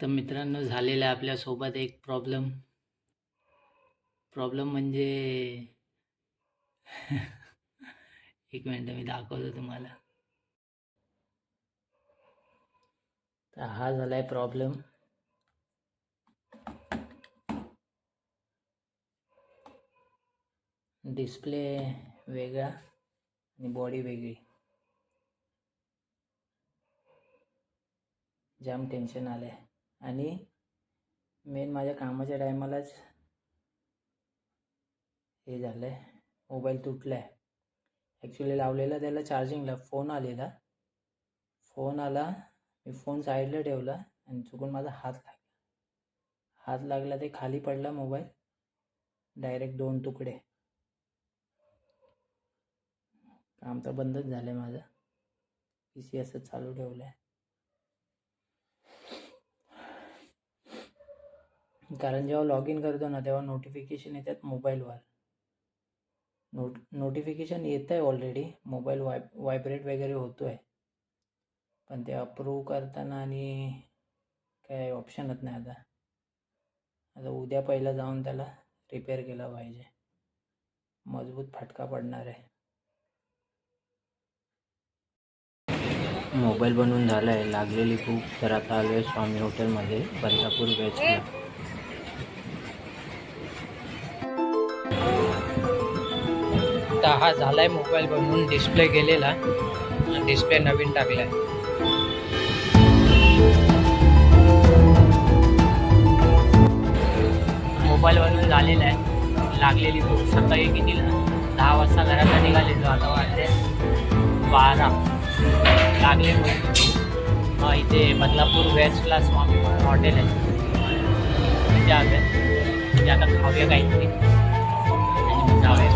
तर मित्रांनो झालेला आहे आपल्यासोबत एक प्रॉब्लेम प्रॉब्लेम म्हणजे एक मिनटं मी दाखवतो तुम्हाला. तर हा झाला आहे प्रॉब्लेम डिस्प्ले वेगळा आणि बॉडी वेगळी. जाम टेन्शन आलं आहे आणि मेन माझ्या कामाच्या टायमालाच हे झालं आहे मोबाईल तुटला आहे ॲक्च्युली लावलेला त्याला चार्जिंगला फोन आलेला. फोन आला. मी फोन साईडला ठेवला आणि चुकून माझा हात लागला. हात लागला ते खाली पडला मोबाईल डायरेक्ट दोन तुकडे. काम तर बंदच झालं आहे माझं. पी सी असं चालू ठेवलं आहे कारण जेव्हा लॉग इन करतो ना तेव्हा नोटिफिकेशन येतात मोबाईलवर नोट नोटिफिकेशन येत आहे ऑलरेडी मोबाईल वाय वायब्रेट वगैरे होतो आहे पण ते अप्रूव्ह करताना आणि काय ऑप्शनच नाही आता. आता उद्या पहिला जाऊन त्याला रिपेअर केला पाहिजे. मजबूत फटका पडणार आहे. मोबाईल बनवून झाला आहे लागलेली खूप तर आता आलो आहे स्वामी हॉटेलमध्ये बदलापूर वेस्टला आता हा झाला आहे मोबाईल बनवून डिस्प्ले गेलेला. डिस्प्ले नवीन टाकलाय. मोबाईल बनवून झालेला आहे. लागलेली खूप सकाळी कितीला दहा वाजता घरात निघालेलो आता वाजले बारा. लागले मग इथे बदलापूर वेस्टला स्वामी हॉटेल आहे. तिथे म्हणजे आता खाऊया काहीतरी. आणि जाऊया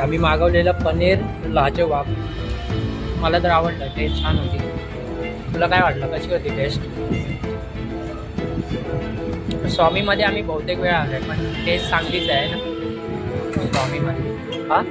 आम्ही मागवलेलं पनीर लाजवाब. मला तर आवडलं टेस्ट छान होती. तुला काय वाटलं? कशी होती टेस्ट स्वामीमध्ये आम्ही बहुतेक वेळा आलो आहे पण टेस्ट चांगलीच आहे ना? स्वामीमध्ये. हां?